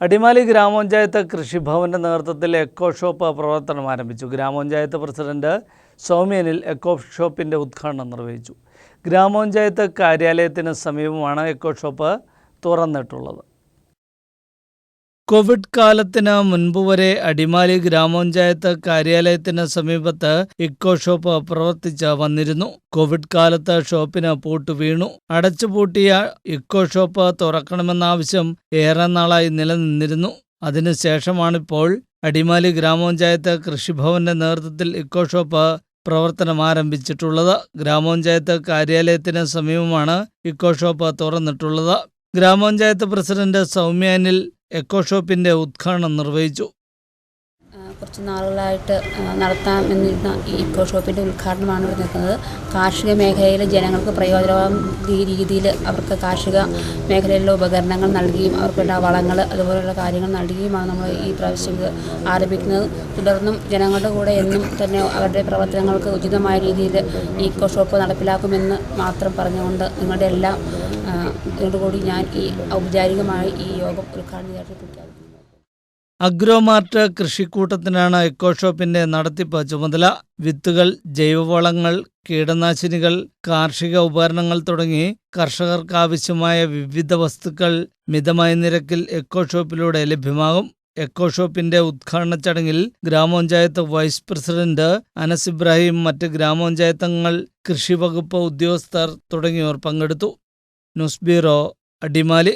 അടിമാലി ഗ്രാമപഞ്ചായത്ത് കൃഷിഭവന്റെ നേതൃത്വത്തിൽ echo shop പ്രവർത്തനം ആരംഭിച്ചു. ഗ്രാമപഞ്ചായത്ത് പ്രസിഡന്റ് സൗമ്യനിൽ എക്കോ ഷോപ്പിന്റെ ഉദ്ഘാടനം നിർവഹിച്ചു. ഗ്രാമപഞ്ചായത്ത് കാര്യാലയത്തിന് സമീപമാണ് എക്കോ ഷോപ്പ് തുറന്നിട്ടുള്ളത്. കോവിഡ് കാലത്തിന് മുൻപ് വരെ അടിമാലി ഗ്രാമപഞ്ചായത്ത് കാര്യാലയത്തിന് സമീപത്ത് ഇക്കോ ഷോപ്പ് പ്രവർത്തിച്ച് വന്നിരുന്നു. കോവിഡ് കാലത്ത് ഷോപ്പിന് പൂട്ട് വീണു. അടച്ചുപൂട്ടിയ ഇക്കോ ഷോപ്പ് തുറക്കണമെന്ന ആവശ്യം ഏറെ നാളായി നിലനിന്നിരുന്നു. അതിനുശേഷമാണിപ്പോൾ അടിമാലി ഗ്രാമപഞ്ചായത്ത് കൃഷിഭവന്റെ നേതൃത്വത്തിൽ ഇക്കോ ഷോപ്പ് പ്രവർത്തനം ആരംഭിച്ചിട്ടുള്ളത്. ഗ്രാമപഞ്ചായത്ത് കാര്യാലയത്തിന് സമീപമാണ് ഇക്കോ ഷോപ്പ് തുറന്നിട്ടുള്ളത്. ഗ്രാമപഞ്ചായത്ത് പ്രസിഡന്റ് സൗമ്യാനിൽ എക്കോ ഷോപ്പിന്റെ ഉദ്ഘാടനം നിർവഹിച്ചു. കുറച്ച് നാളുകളായിട്ട് നടത്താമെന്നിരുന്ന ഈ ഇക്കോ ഷോപ്പിന്റെ ഉദ്ഘാടനമാണ് ഇവിടെ നിൽക്കുന്നത്. കാർഷിക മേഖലയിലെ ജനങ്ങൾക്ക് പ്രയോജനമാകുന്ന രീതിയിൽ അവർക്ക് കാർഷിക മേഖലയിലുള്ള ഉപകരണങ്ങൾ നൽകുകയും അവർക്കുള്ള വളങ്ങൾ അതുപോലെയുള്ള കാര്യങ്ങൾ നൽകുകയുമാണ് നമ്മൾ ഈ പ്രാവശ്യം ആരംഭിക്കുന്നത്. തുടർന്നും ജനങ്ങളുടെ കൂടെ എന്നും തന്നെ അവരുടെ പ്രവർത്തനങ്ങൾക്ക് ഉചിതമായ രീതിയിൽ ഈ ഇക്കോ ഷോപ്പ് നടപ്പിലാക്കുമെന്ന് മാത്രം പറഞ്ഞുകൊണ്ട് നിങ്ങളുടെ എല്ലാം ഇതോടുകൂടി ഞാൻ ഈ ഔപചാരികമായി ഈ യോഗം ഉദ്ഘാടനം ചെയ്തിട്ട് പ്രഖ്യാപിക്കുന്നു അഗ്രോമാർട്ട് കൃഷിക്കൂട്ടത്തിനാണ് എക്കോഷോപ്പിന്റെ നടത്തിപ്പ്. ചുമതല വിത്തുകൾ ജൈവവളങ്ങൾ കീടനാശിനികൾ കാർഷിക ഉപകരണങ്ങൾ തുടങ്ങി കർഷകർക്കാവശ്യമായ വിവിധ വസ്തുക്കൾ മിതമായ നിരക്കിൽ എക്കോഷോപ്പിലൂടെ ലഭ്യമാകും. എക്കോഷോപ്പിന്റെ ഉദ്ഘാടന ചടങ്ങിൽ ഗ്രാമപഞ്ചായത്ത് വൈസ് പ്രസിഡന്റ് അനസ് ഇബ്രാഹിം മറ്റ് ഗ്രാമപഞ്ചായത്തങ്ങൾ കൃഷി വകുപ്പ് ഉദ്യോഗസ്ഥർ തുടങ്ങിയവർ പങ്കെടുത്തു. News bureau Adimali